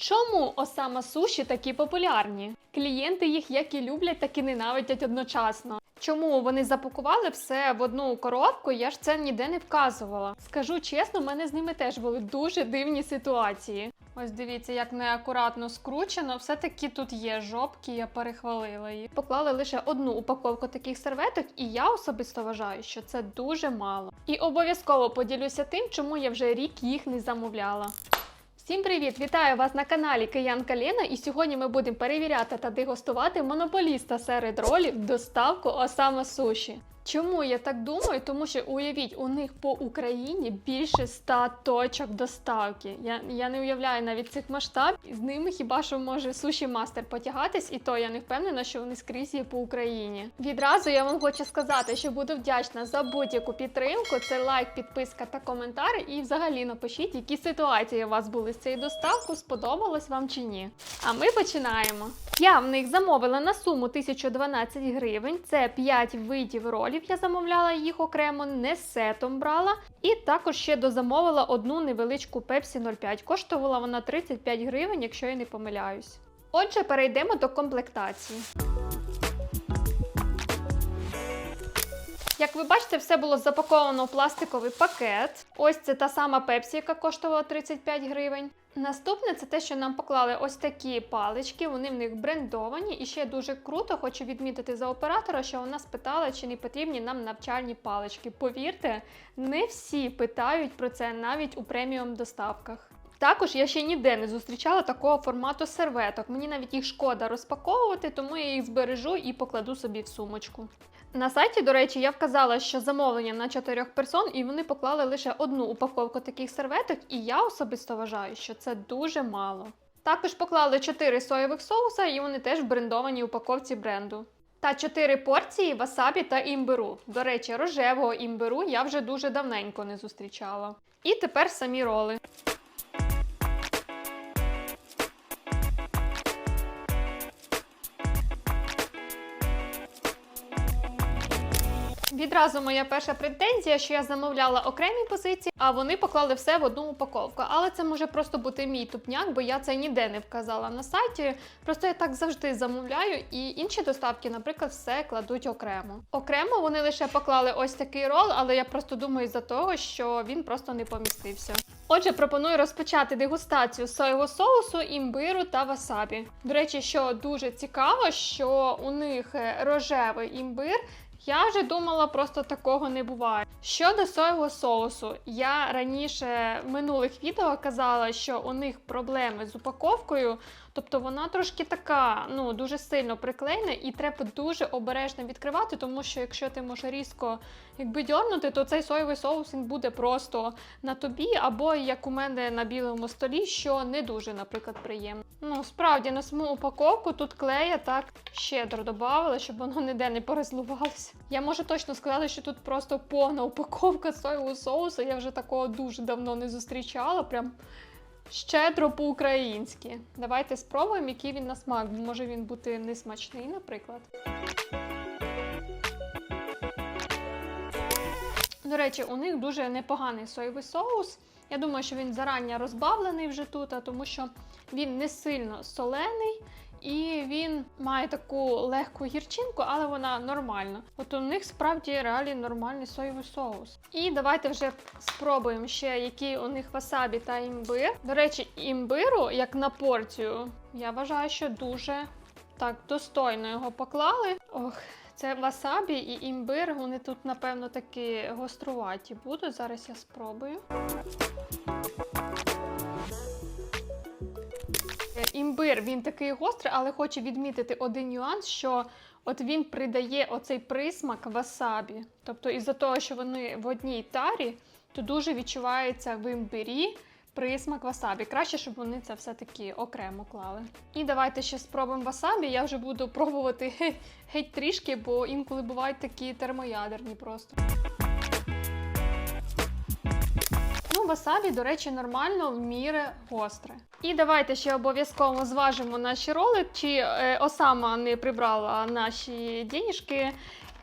Чому Осама суші такі популярні? Клієнти їх як і люблять, так і ненавидять одночасно. Чому вони запакували все в одну коробку? Я ж це ніде не вказувала. Скажу чесно, в мене з ними теж були дуже дивні ситуації. Ось дивіться, як неакуратно скручено. Все-таки тут є жопки, я перехвалила їх. Поклали лише одну упаковку таких серветок, і я особисто вважаю, що це дуже мало. І обов'язково поділюся тим, чому я вже рік їх не замовляла. Всім привіт! Вітаю вас на каналі Киян Каліна. І сьогодні ми будемо перевіряти та дегустувати монополіста серед ролів доставку Осама Суші. Чому я так думаю? Тому що уявіть, у них по Україні більше 100 точок доставки. Я, я не уявляю навіть цих масштабів. З ними хіба що може суші мастер потягатись, і то я не впевнена, що вони скрізь є по Україні. Відразу я вам хочу сказати, що буду вдячна за будь-яку підтримку. Це лайк, підписка та коментар. І взагалі напишіть, які ситуації у вас були з цією доставкою, сподобалось вам чи ні. А ми починаємо. Я в них замовила на суму 1012 гривень. Це 5 видів ролів. Я замовляла їх окремо, не сетом брала. І також ще дозамовила одну невеличку Pepsi 05. Коштувала вона 35 гривень, якщо я не помиляюсь. Отже, перейдемо до комплектації. Як ви бачите, все було запаковано у пластиковий пакет. Ось це та сама пепсі, яка коштувала 35 гривень. Наступне це те, що нам поклали ось такі палички, вони в них брендовані. І ще дуже круто, хочу відмітити за оператора, що вона спитала, чи не потрібні нам навчальні палички. Повірте, не всі питають про це навіть у преміум доставках. Також я ще ніде не зустрічала такого формату серветок. Мені навіть їх шкода розпаковувати, тому я їх збережу і покладу собі в сумочку. На сайті, до речі, я вказала, що замовлення на чотирьох персон, і вони поклали лише одну упаковку таких серветок, і я особисто вважаю, що це дуже мало. Також поклали 4 соєвих соуса, і вони теж в брендованій упаковці бренду. Та 4 порції васабі та імбиру. До речі, рожевого імбиру я вже дуже давненько не зустрічала. І тепер самі роли. Відразу моя перша претензія, що я замовляла окремі позиції, а вони поклали все в одну упаковку. Але це може просто бути мій тупняк, бо я це ніде не вказала на сайті. Просто я так завжди замовляю, і інші доставки, наприклад, все кладуть окремо. Окремо вони лише поклали ось такий рол, але я просто думаю за того, що він просто не помістився. Отже, пропоную розпочати дегустацію соєвого соусу, імбиру та васабі. До речі, що дуже цікаво, що у них е, рожевий імбир. Я вже думала, просто такого не буває. Щодо соєвого соусу, я раніше в минулих відео казала, що у них проблеми з упаковкою, тобто вона трошки така, ну дуже сильно приклеєна, і треба дуже обережно відкривати, тому що якщо ти можеш різко якби дьорнути, то цей соєвий соус він буде просто на тобі, або як у мене на білому столі, що не дуже, наприклад, приємно. Ну справді на саму упаковку тут клея так щедро додавала, щоб воно ніде не порозливалося. Я можу точно сказати, що тут просто повна упаковка соєвого соусу. Я вже такого дуже давно не зустрічала. Прям щедро по-українськи. Давайте спробуємо, який він на смак. Може він бути несмачний, наприклад. До речі, у них дуже непоганий соєвий соус. Я думаю, що він зарані розбавлений вже тут, тому що він не сильно солений. І він має таку легку гірчинку, але вона нормальна. От у них справді реалі нормальний соєвий соус. І давайте вже спробуємо ще, які у них васабі та імбир. До речі, імбиру, як на порцію, я вважаю, що дуже так достойно його поклали. Ох, це васабі і імбир. Вони тут, напевно, такі гоструваті будуть. Зараз я спробую. Е, Імбир він такий гострий, але хочу відмітити один нюанс, що от він придає оцей присмак васабі. Тобто, із-за того, що вони в одній тарі, то дуже відчувається в імбирі присмак васабі. Краще, щоб вони це все-таки окремо клали. І давайте ще спробуємо васабі. Я вже буду пробувати геть, геть трішки, бо інколи бувають такі термоядерні просто. Ну, васабі, до речі, нормально в мірі гостре. І давайте ще обов'язково зважимо наші роли, чи е, Осама не прибрала наші денежки.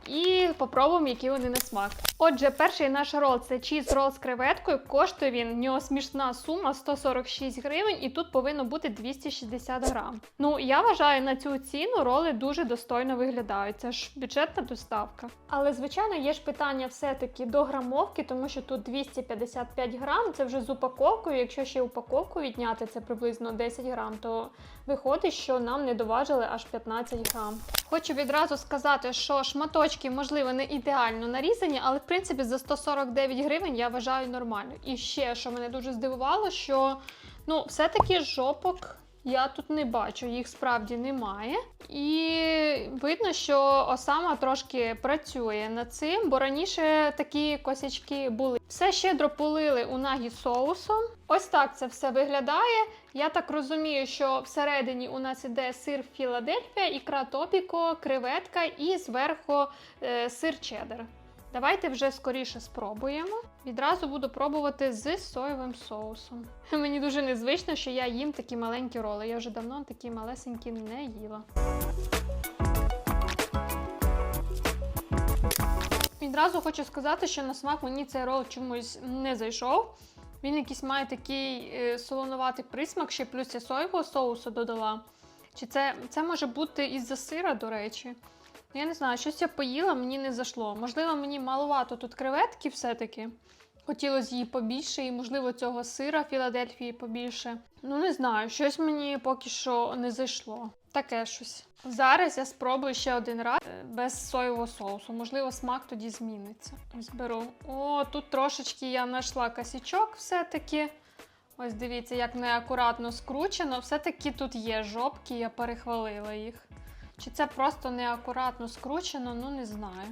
І попробуємо, які вони на смак. Отже, перший наш рол це чіз рол з креветкою. Коштує він, в нього смішна сума 146 гривень, і тут повинно бути 260 грам. Ну, я вважаю, на цю ціну роли дуже достойно виглядають. Це ж бюджетна доставка. Але, звичайно, є ж питання все-таки до грамовки, тому що тут 255 грам, це вже з упаковкою. Якщо ще упаковку відняти, це приблизно 10 грам, то виходить, що нам не доважили аж 15 грам. Хочу відразу сказати, що шматочки, можливо, не ідеально нарізані, але в принципі за 149 гривень я вважаю нормально. І ще, що мене дуже здивувало, що ну, все-таки жопок я тут не бачу, їх справді немає. І видно, що Осама трошки працює над цим, бо раніше такі косячки були. Все щедро полили у нагі соусом. Ось так це все виглядає. Я так розумію, що всередині у нас іде сир Філадельфія, ікра топіко, креветка і зверху е, сир чеддер. Давайте вже скоріше спробуємо. Відразу буду пробувати з соєвим соусом. Мені дуже незвично, що я їм такі маленькі роли. Я вже давно такі малесенькі не їла. Відразу хочу сказати, що на смак мені цей рол чомусь не зайшов. Він якийсь має такий е, солонуватий присмак, ще плюс я соєвого соусу додала. Чи це, це може бути із-за сира, до речі? Я не знаю, щось я поїла, мені не зайшло. Можливо, мені маловато тут креветки все-таки. Хотілося її побільше, і, можливо, цього сира Філадельфії побільше. Ну, не знаю, щось мені поки що не зайшло. Таке щось. Зараз я спробую ще один раз е, без соєвого соусу. Можливо, смак тоді зміниться. Ось беру. О, тут трошечки я знайшла косячок все-таки. Ось дивіться, як неакуратно скручено. Все-таки тут є жопки, я перехвалила їх. Чи це просто неакуратно скручено, ну не знаю.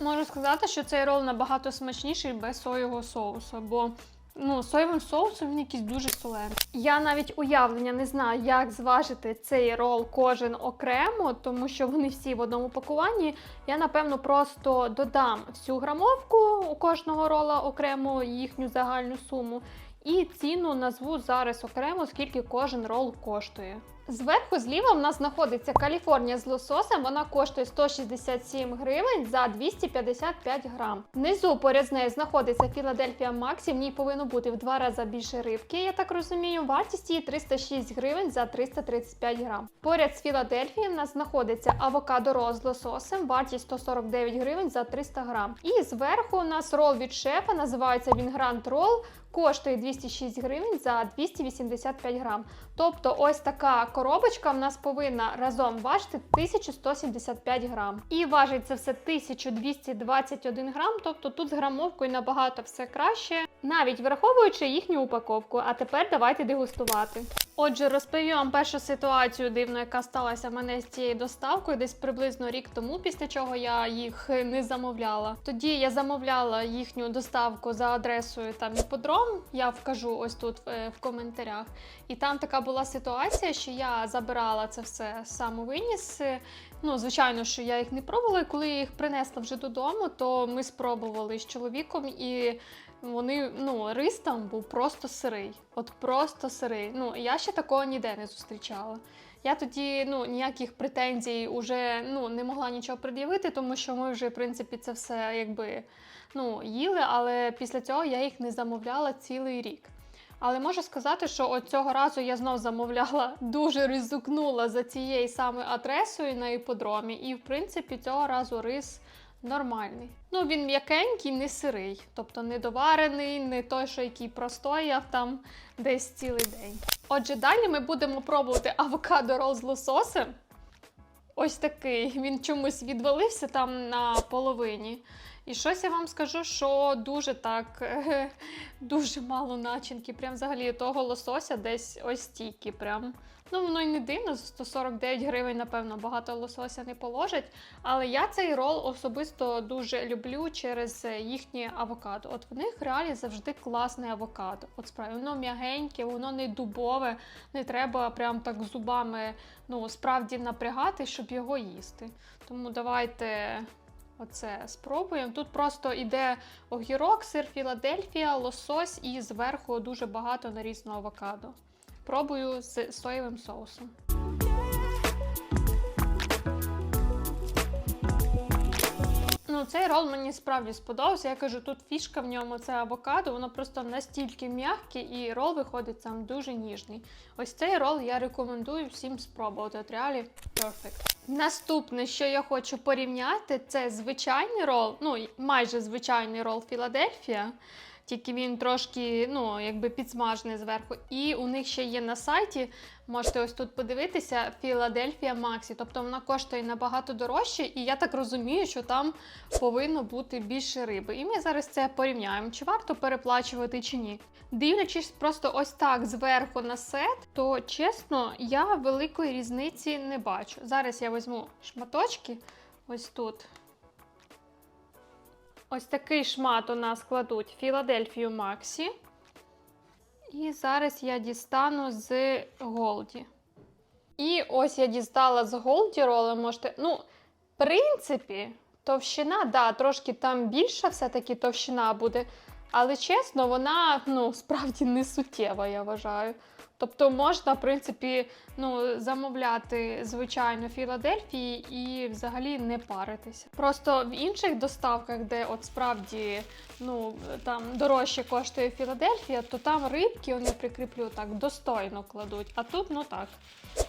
Можу сказати, що цей рол набагато смачніший без соєвого соусу, бо ну, соєвим соусом він якийсь дуже солений. Я навіть уявлення не знаю, як зважити цей рол кожен окремо, тому що вони всі в одному пакуванні. Я напевно просто додам всю грамовку у кожного рола окремо їхню загальну суму. І ціну назву зараз окремо, скільки кожен рол коштує. Зверху зліва в нас знаходиться Каліфорнія з лососем. Вона коштує 167 гривень за 255 грам. Внизу поряд з нею знаходиться Філадельфія Максі. В ній повинно бути в два рази більше рибки. Я так розумію. Вартість її 306 гривень за 335 грам. Поряд з Філадельфією в нас знаходиться авокадо рол з лососем. Вартість 149 гривень за 300 грам. І зверху у нас рол від шефа. Називається він Гранд Рол. Коштує 206 гривень за 285 грам. Тобто, ось така коробочка в нас повинна разом важити 1175 грам. І важить це все 1221 грам. Тобто тут з грамовкою набагато все краще, навіть враховуючи їхню упаковку. А тепер давайте дегустувати. Отже, розповім вам першу ситуацію дивну, яка сталася в мене з цією доставкою, десь приблизно рік тому, після чого я їх не замовляла. Тоді я замовляла їхню доставку за адресою там іподром. Я вкажу ось тут е, в коментарях. І там така була ситуація, що я забирала це все самовиніс. Ну, звичайно, що я їх не пробувала. Коли я їх принесла вже додому, то ми спробували з чоловіком і. Вони, ну, рис там був просто сирий. От просто сирий. Ну, я ще такого ніде не зустрічала. Я тоді ну, ніяких претензій уже ну, не могла нічого пред'явити, тому що ми вже, в принципі, це все якби ну, їли, але після цього я їх не замовляла цілий рік. Але можу сказати, що от цього разу я знов замовляла, дуже ризикнула за цією саме адресою на іподромі, і в принципі цього разу рис нормальний. Ну він м'якенький, не сирий, тобто не доварений, не той, що який простояв там десь цілий день. Отже, далі ми будемо пробувати авокадо рол з лососем. Ось такий. Він чомусь відвалився там на половині. І щось я вам скажу, що дуже так, дуже мало начинки. Прям взагалі того лосося десь ось стільки. Прям. Ну, воно й не дивно, за 149 гривень, напевно, багато лосося не положать. Але я цей рол особисто дуже люблю через їхнє авокадо. От в них реалі завжди класне авокадо. От справді, воно м'ягеньке, воно не дубове, не треба прям так зубами ну, справді напрягати, щоб його їсти. Тому давайте. Оце спробуємо. Тут просто йде огірок, сир Філадельфія, лосось і зверху дуже багато нарізаного авокадо. Пробую з соєвим соусом. Ну, цей рол мені справді сподобався. Я кажу, тут фішка в ньому це авокадо, воно просто настільки м'яке, і рол виходить сам дуже ніжний. Ось цей рол я рекомендую всім спробувати. От реалі перфект. Наступне, що я хочу порівняти, це звичайний рол, ну майже звичайний рол Філадельфія. Тільки він трошки, ну, якби підсмажений зверху. І у них ще є на сайті, можете ось тут подивитися, Філадельфія Максі. Тобто вона коштує набагато дорожче, і я так розумію, що там повинно бути більше риби. І ми зараз це порівняємо, чи варто переплачувати чи ні. Дивлячись просто ось так зверху на сет, то чесно, я великої різниці не бачу. Зараз я візьму шматочки ось тут. Ось такий шмат у нас кладуть Філадельфію Максі. І зараз я дістану з Голді. І ось я дістала з Голді роли. Можете. Ну, в принципі, товщина, да, трошки там більша все-таки товщина буде. Але чесно, вона ну, справді не суттєва, я вважаю. Тобто можна, в принципі, ну, замовляти звичайно Філадельфії і взагалі не паритися. Просто в інших доставках, де от справді ну, там дорожче коштує Філадельфія, то там рибки вони прикріплю так достойно кладуть. А тут, ну так,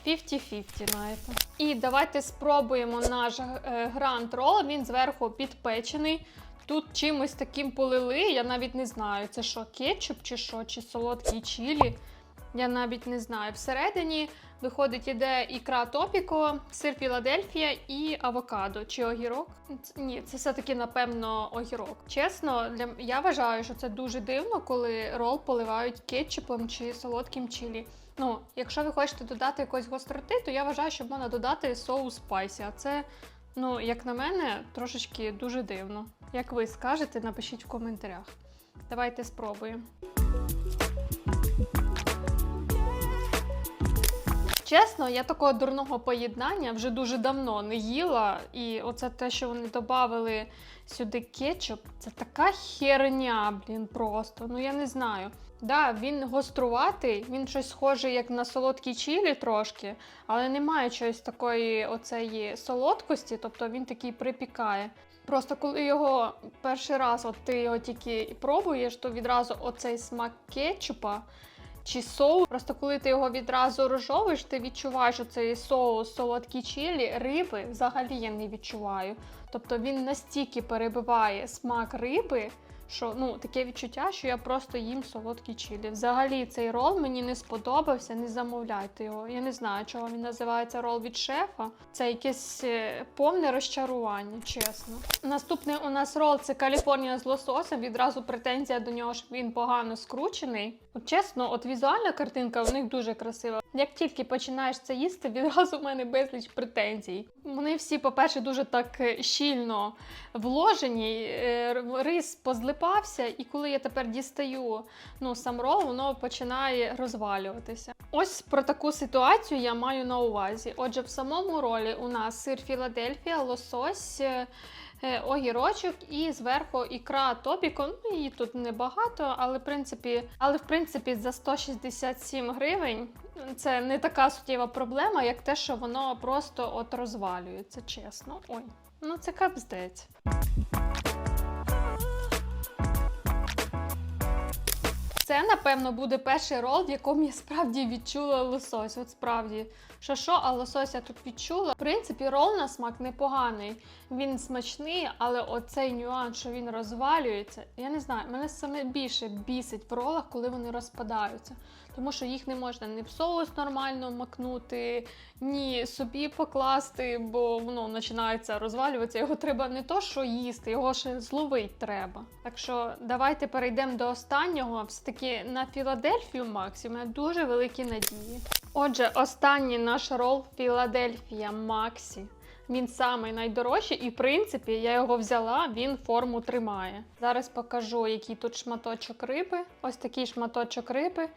50-50, знаєте. І давайте спробуємо наш е, гранд рол. Він зверху підпечений. Тут чимось таким полили, я навіть не знаю, це що, кетчуп чи що, чи солодкий чилі. Я навіть не знаю. Всередині виходить іде ікра топіко, сир Філадельфія і авокадо чи огірок. Ні, це все-таки, напевно, огірок. Чесно, для я вважаю, що це дуже дивно, коли рол поливають кетчупом чи солодким чилі. Ну, якщо ви хочете додати якоїсь гостроти, то я вважаю, що можна додати соус спайсі. А це, ну, як на мене, трошечки дуже дивно. Як ви скажете, напишіть в коментарях. Давайте спробуємо. Чесно, я такого дурного поєднання вже дуже давно не їла. І оце те, що вони додали сюди кетчуп, це така херня, блін, просто. Ну я не знаю. Да, він гоструватий, він щось схожий як на солодкий чилі трошки, але немає чогось такої оцеї солодкості, тобто він такий припікає. Просто коли його перший раз, от ти його тільки пробуєш, то відразу оцей смак кетчупа чи соус. Просто коли ти його відразу розжовуєш, ти відчуваєш оцей соус, солодкі чилі, риби взагалі я не відчуваю. Тобто він настільки перебиває смак риби, що ну таке відчуття, що я просто їм солодкі чилі. Взагалі цей рол мені не сподобався, не замовляйте його. Я не знаю, чого він називається рол від шефа. Це якесь е, повне розчарування, чесно. Наступний у нас рол це Каліфорнія з лососем. Відразу претензія до нього, що він погано скручений. Чесно, от візуальна картинка у них дуже красива. Як тільки починаєш це їсти, відразу в мене безліч претензій. Вони всі, по-перше, дуже так е, щільно вложені, е, рис позлипався, і коли я тепер дістаю ну, сам рол, воно починає розвалюватися. Ось про таку ситуацію я маю на увазі. Отже, в самому ролі у нас сир Філадельфія, лосось. Е, Огірочок і зверху ікра топіком. Ну її тут небагато, але в принципі, але в принципі за 167 гривень це не така суттєва проблема, як те, що воно просто от розвалюється, чесно. Ой, ну це капздець. Це, напевно, буде перший рол, в якому я справді відчула лосось. От справді, що що, а лосось я тут відчула. В принципі, рол на смак непоганий. Він смачний, але оцей нюанс, що він розвалюється, я не знаю, мене саме більше бісить в ролах, коли вони розпадаються. Тому що їх не можна ні в соус нормально макнути, ні собі покласти, бо воно починається розвалюватися. Його треба не то, що їсти, його ще зловить треба. Так що давайте перейдемо до останнього. Все-таки на Філадельфію Максі у мене дуже великі надії. Отже, останній наш рол Філадельфія Максі. Він самий найдорожчий, і в принципі я його взяла, він форму тримає. Зараз покажу, який тут шматочок риби. Ось такий шматочок риби.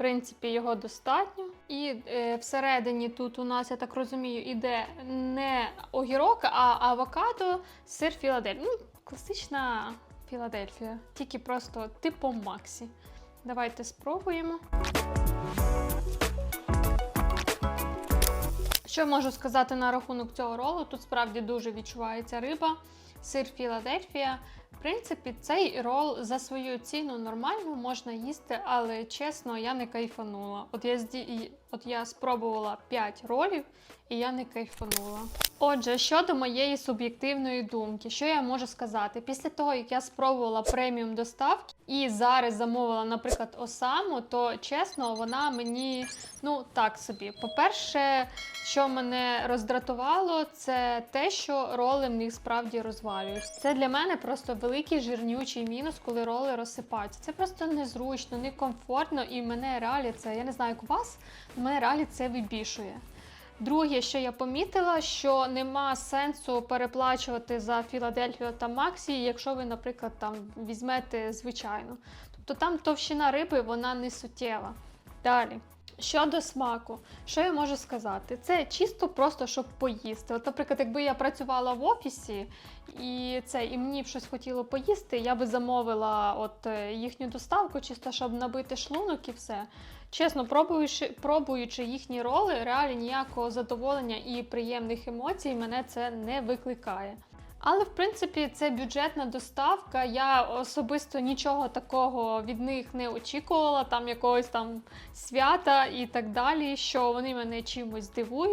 Принципі, його достатньо. І е, всередині тут у нас, я так розумію, іде не огірок, а авокадо, сир Філадельфія. Ну, класична Філадельфія, тільки просто типом Максі. Давайте спробуємо. Що можу сказати на рахунок цього ролу? Тут справді дуже відчувається риба. сир Філадельфія. В принципі, цей рол за свою ціну нормально можна їсти, але чесно, я не кайфанула. От я, зді... от я спробувала 5 ролів, і я не кайфанула. Отже, щодо моєї суб'єктивної думки, що я можу сказати? Після того, як я спробувала преміум доставки і зараз замовила, наприклад, осаму, то чесно, вона мені ну так собі. По-перше, що мене роздратувало, це те, що роли в них справді розвалюються. Це для мене просто великий жирнючий мінус, коли роли розсипаються. Це просто незручно, некомфортно, і мене реалі це, я не знаю, як у вас, мене реалі це вибішує. Друге, що я помітила, що нема сенсу переплачувати за Філадельфію та Максі, якщо ви, наприклад, там візьмете звичайну. Тобто там товщина риби вона не суттєва. Далі. Щодо смаку, що я можу сказати? Це чисто просто щоб поїсти. От, наприклад, якби я працювала в офісі і це і мені б щось хотіло поїсти, я би замовила от е, їхню доставку, чисто щоб набити шлунок і все. Чесно, пробуючи, пробуючи їхні роли, реально ніякого задоволення і приємних емоцій мене це не викликає. Але в принципі це бюджетна доставка. Я особисто нічого такого від них не очікувала, там якогось там свята і так далі, що вони мене чимось дивують.